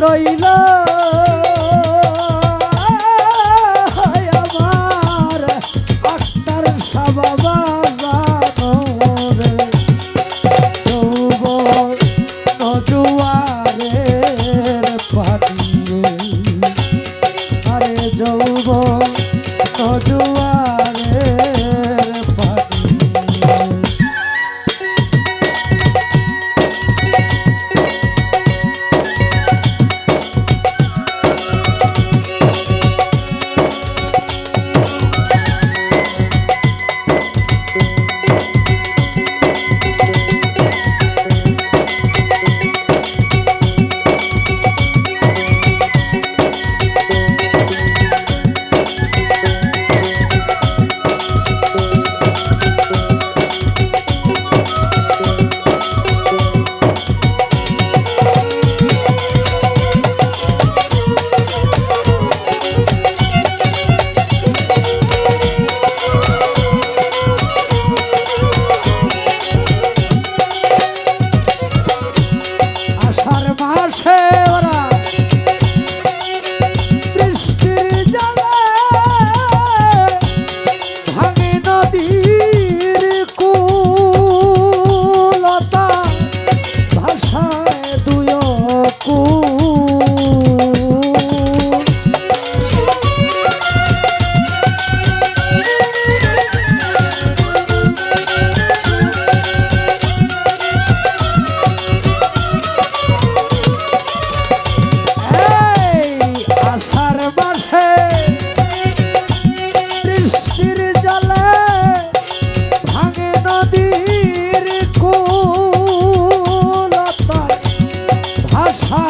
কোথায় হা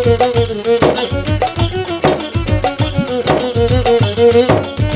Thank you.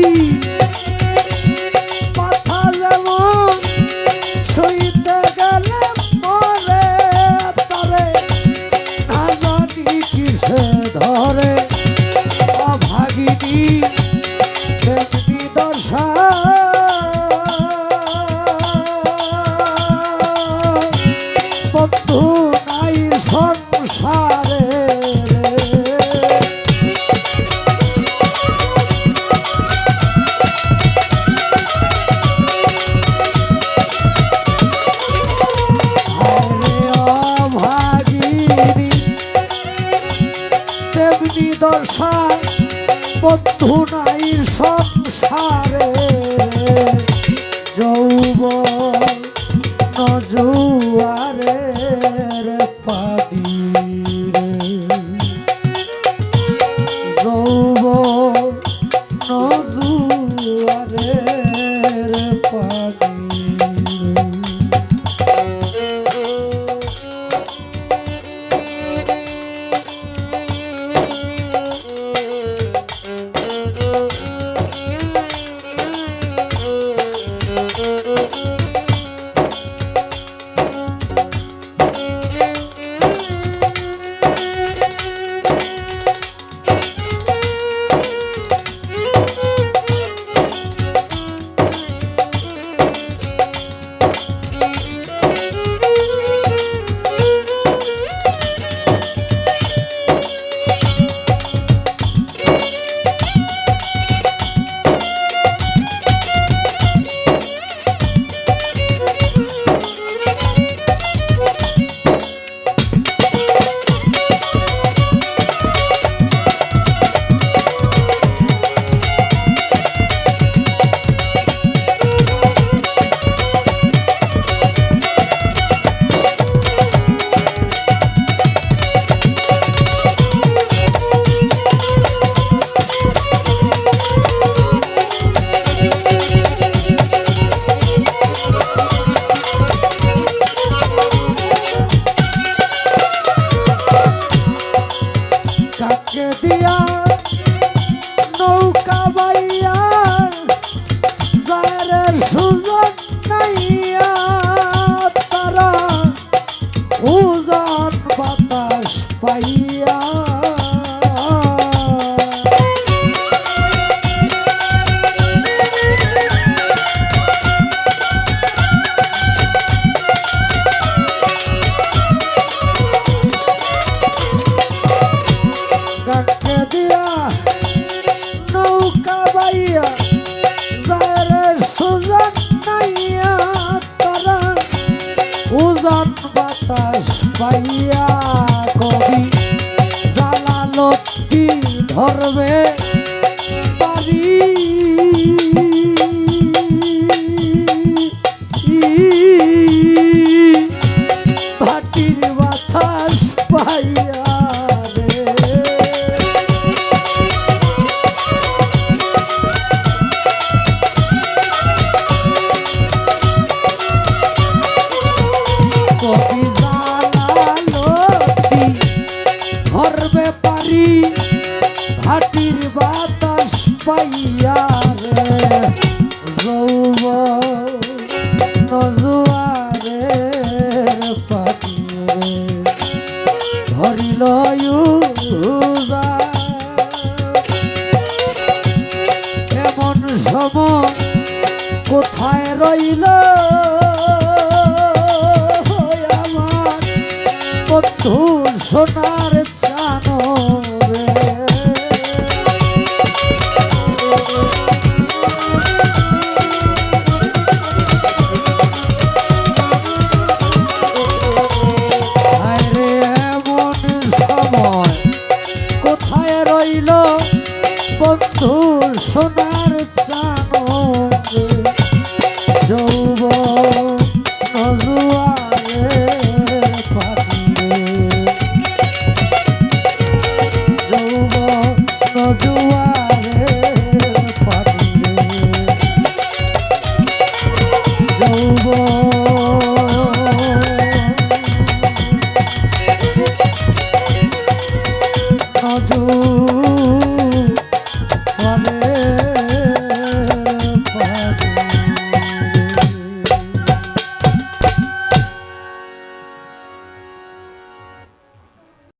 嗯 ভরসা বন্ধু নাই সংসারে যৌব নজুয়ারে পাবি যৌব নজুয়ারে উজান বাতাস পাইয়া কবি জালালো কি ধরবে? বন্ধু সোনার চানো কোথায় রইল বন্ধু সোনার চানো